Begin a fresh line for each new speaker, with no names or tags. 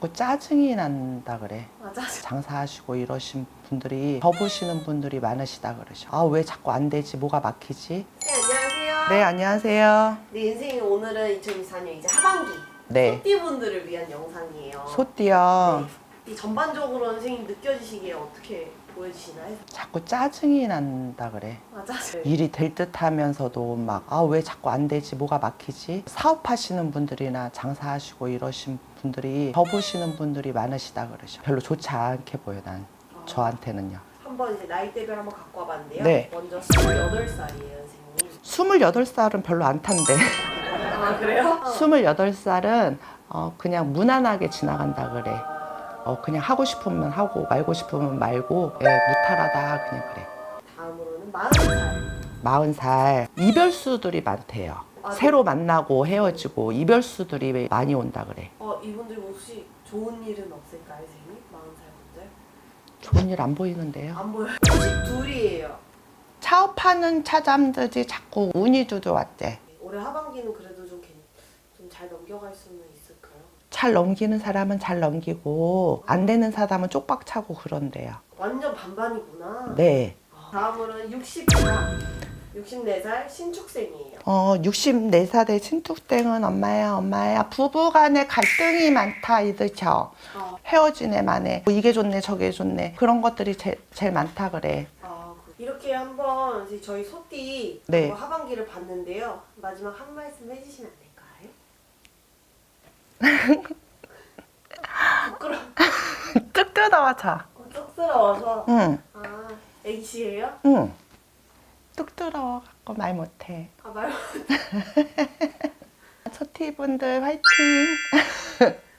자꾸 짜증이 난다 그래.
맞아.
장사하시고 이러신 분들이 접으시는 분들이 많으시다 그러셔. 아 왜 자꾸 안 되지? 뭐가 막히지?
네, 안녕하세요.
네 안녕하세요.
네, 인생 오늘은 2024년 이제 하반기
네
소띠분들을 위한 영상이에요.
소띠요.
네. 이 전반적으로 선생님 느껴지시기에 어떻게 보여주시나요?
자꾸 짜증이 난다 그래.
맞아.
일이 될 듯 하면서도 막 아 왜 자꾸 안 되지? 뭐가 막히지? 사업하시는 분들이나 장사하시고 이러신 분들이 접으시는 분들이 많으시다 그러셔. 별로 좋지 않게 보여 난
어,
저한테는요.
한번 이제 나이대별 한번 갖고 와봤는데요.
네.
먼저 28살이에요, 선생님.
28살은 별로 안 탄데.
아, 그래요?
28살은 어, 그냥 무난하게 지나간다 그래. 어, 그냥 하고 싶으면 하고 말고 싶으면 말고 예, 무탈하다 그냥 그래.
다음으로는 40살.
40살 이별수들이 많대요.
아, 네.
새로 만나고 헤어지고 이별수들이 많이 온다 그래.
어, 이분들 혹시 좋은 일은 없을까요, 선생님? 40살 분들?
좋은 일 안 보이는데요.
안 보여요. 혹시 둘이에요.
차업하는 차잠들이 자꾸 운이 두드왔대.
올해 하반기는 그래도 좀 잘 넘겨갈 수는 있을까요?
잘 넘기는 사람은 잘 넘기고 안 되는 사람은 쪽박 차고 그런데요.
완전 반반이구나.
네.
아, 다음으로는 64, 64살 신축생이에요.
어, 64살의 친툭땡은 엄마야, 엄마야. 부부 간에 갈등이 많다, 이들죠.
아,
헤어진 애만에. 뭐 이게 좋네, 저게 좋네. 그런 것들이 제, 제일 많다 그래.
아, 그- 이렇게 한번 이제 저희 소띠
네.
뭐 하반기를 봤는데요. 마지막 한 말씀 해주시면 안 될까요? 부끄러,
뚝 뜯어와서.
워 쑥스러워서.
응,
아, 애기씨예요?
응. 뚝 뜯어갖고 말 못해.
아, 말.
소티분들 화이팅!